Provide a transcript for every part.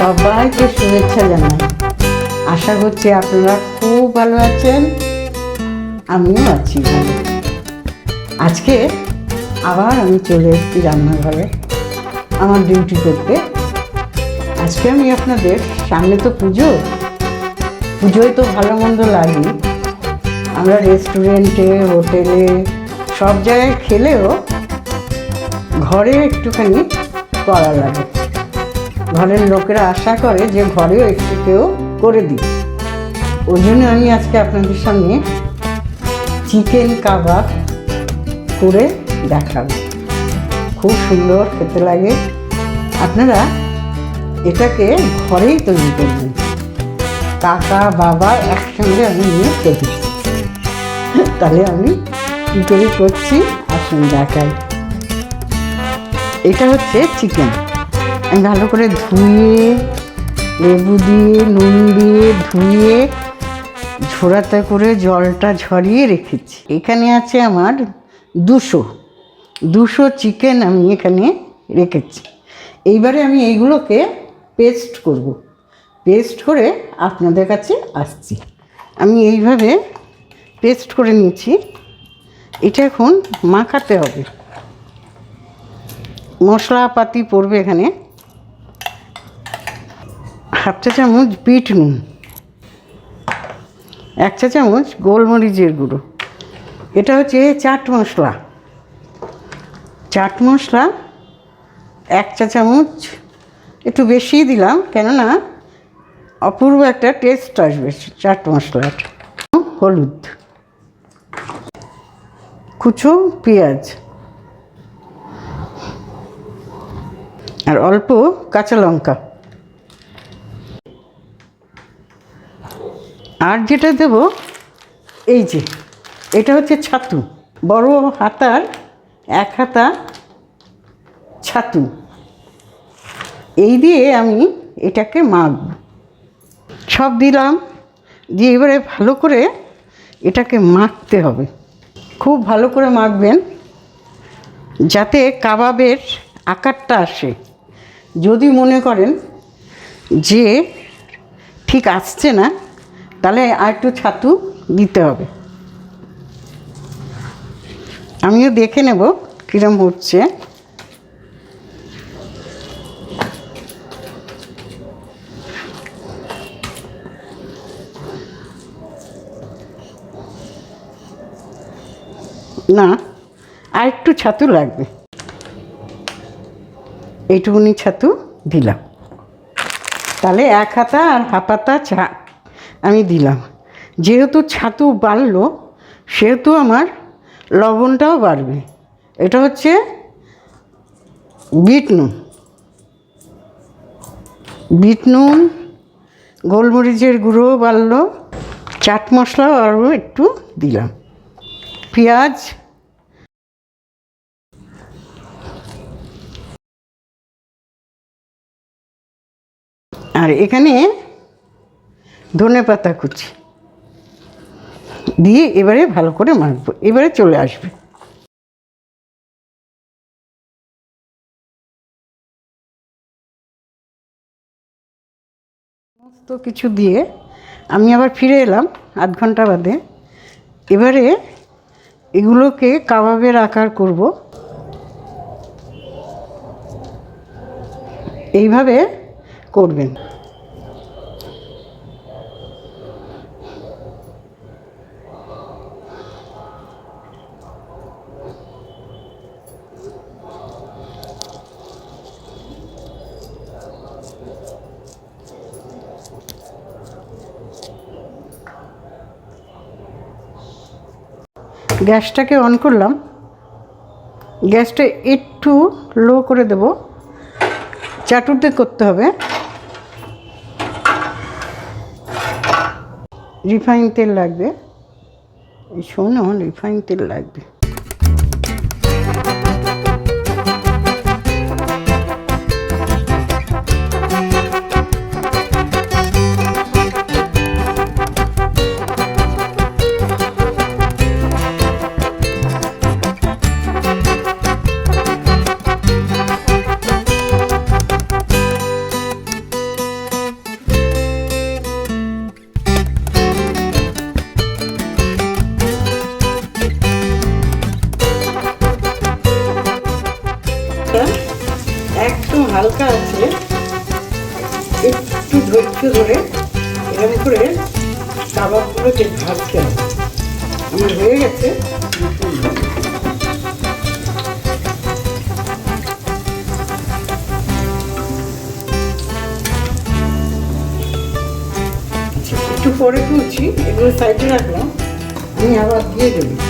সবাইকে শুভেচ্ছা জানাই। আশা করছি আপনারা খুব ভালো আছেন, আমিও আছি ভালো। আজকে আবার আমি চলে এসেছি রান্নাঘরে আমার ডিউটি করতে। আজকে আমি আপনাদের, সামনে তো পুজো, পুজোয় তো ভালো মন্দ লাগে আমরা রেস্টুরেন্টে হোটেলে সব জায়গায় খেলেও ঘরে একটুখানি করা লাগে। ঘরের লোকেরা আশা করে যে ঘরেও একটু কেউ করে দিই ওই জন্য আমি আজকে আপনাদের সামনে চিকেন কাবাব করে দেখাবো। খুব সুন্দর, খেতে লাগে। আপনারা এটাকে ঘরেই তৈরি করবেন। কাকা, বাবা একসঙ্গে আমি নিয়ে খেতে তাহলে আমি কী করে করছি? আসুন দেখাই। এটা হচ্ছে চিকেন। আমি ভালো করে ধুয়ে, লেবু দিয়ে, নুন দিয়ে ধুয়ে, ঝোড়াতে করে জলটা ঝরিয়ে রেখেছি। এখানে আছে আমার দুশো। দুশো চিকেন আমি এখানে রেখেছি। এইবারে আমি এইগুলোকে পেস্ট করব। পেস্ট করে আপনাদের কাছে আসছি। আমি এইভাবে পেস্ট করে নিয়েছি। এটা এখন মাখাতে হবে। মশলাপাতি পড়বে এখানে। হাফ চা চামচ বিট নুন, এক চা চামচ গোলমরিচের গুঁড়ো। এটা হচ্ছে চাট মশলা। চাট মশলা এক চা চামচ, একটু বেশিই দিলাম, কেননা অপূর্ব একটা টেস্ট আসবে চাট মশলার। হলুদ, কুচো, পেঁয়াজ, আর অল্প কাঁচা লঙ্কা। আর যেটা দেব, এই যে, এটা হচ্ছে ছাতু। বড় হাতার এক হাতা ছাতু। এই দিয়ে আমি এটাকে মাখব। সব দিলাম দিয়ে এবারে ভালো করে এটাকে মাখতে হবে। খুব ভালো করে মাখবেন যাতে কাবাবের আকারটা আসে। যদি মনে করেন যে ঠিক আসছে না তাহলে আর একটু ছাতু দিতে হবে। আমিও দেখে নেব কীরম হচ্ছে। না আর একটু ছাতু লাগবে। এইটুকুনি ছাতু দিলাম। তাহলে এক হাতা আর হাফ হাতা চা আমি দিলাম। যেহেতু ছাতু বাড়লো, সেহেতু আমার লবণটাও বাড়বে। এটা হচ্ছে বিট নুন। বিট নুন, গোলমরিচের গুঁড়ো বাড়লো, চাট মশলাও আরও একটু দিলাম। পেঁয়াজ। আর এখানে ধনে পাতা কুচি। দিয়ে এবারে ভালো করে মাখবো, এবারে চলে আসবে। সমস্ত কিছু দিয়ে আমি আবার ফিরে এলাম আধ ঘণ্টা বাদে। এবারে এগুলোকে কাবাবের আকার করব। এইভাবে করবেন। গ্যাসটাকে অন করলাম। গ্যাসটা একটু লো করে দেব। চাটুতে করতে হবে। রিফাইন তেল লাগবে। শোনো, রিফাইন তেল লাগবে। ধৈর্য ধরে এরকম করে কাবাবগুলোকে ভাজতে হবে। আমার হয়ে গেছে একটু পরে তুলছি, এগুলো সাইডে রাখলাম, আমি আবার দিয়ে দেবো।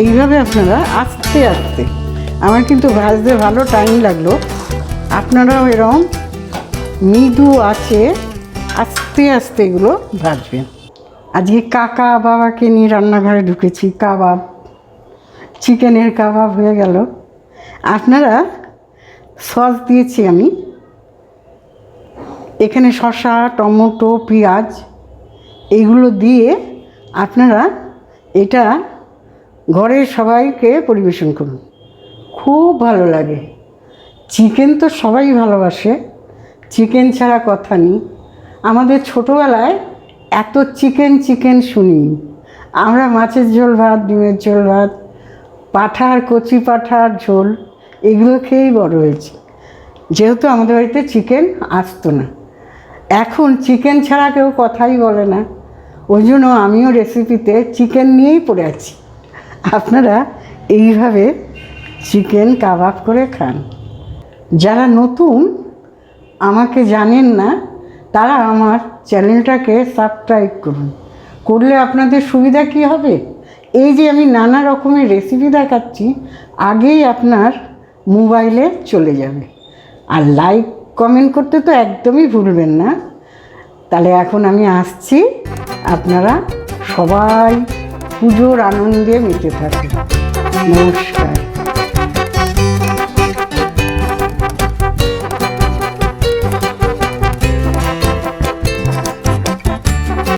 এইভাবে আপনারা আস্তে আস্তে। আমার কিন্তু ভাজতে ভালো টাইম লাগল। আপনারাও এরকম মৃদু আছে আস্তে আস্তে এগুলো ভাজবেন। আজকে কাকা বাবাকে নিয়ে রান্নাঘরে ঢুকেছি, কাবাব, চিকেনের কাবাব হয়ে গেল। আপনারা সস দিয়েছি আমি। এখানে শসা, টমেটো, পেঁয়াজ এইগুলো দিয়ে আপনারা এটা ঘরের সবাইকে পরিবেশন করুন। খুব ভালো লাগে। চিকেন তো সবাই ভালোবাসে। চিকেন ছাড়া কথা নেই। আমাদের ছোটোবেলায় এত চিকেন চিকেন শুনি। আমরা মাছের ঝোল ভাত, ডিমের ঝোল ভাত, পাঠার, কচি পাঠার ঝোল, এগুলো খেয়েই বড় হয়েছি। যেহেতু আমাদের বাড়িতে চিকেন আসতো না। এখন চিকেন ছাড়া কেউ কথাই বলে না। ওই জন্য আমিও রেসিপিতে চিকেন নিয়েই পড়ে আছি। আপনারা এইভাবে চিকেন কাবাব করে খান। যারা নতুন, আমাকে জানেন না, তারা আমার চ্যানেলটাকে সাবস্ক্রাইব করুন। করলে আপনাদের সুবিধা কি হবে? এই যে আমি নানা রকমের রেসিপি দেখাচ্ছি, আগেই আপনার মোবাইলে চলে যাবে। আর লাইক কমেন্ট করতে তো একদমই ভুলবেন না। তাহলে এখন আমি আসছি। আপনারা সবাই পুজোর আনন্দে মেতে থাকে। নমস্কার।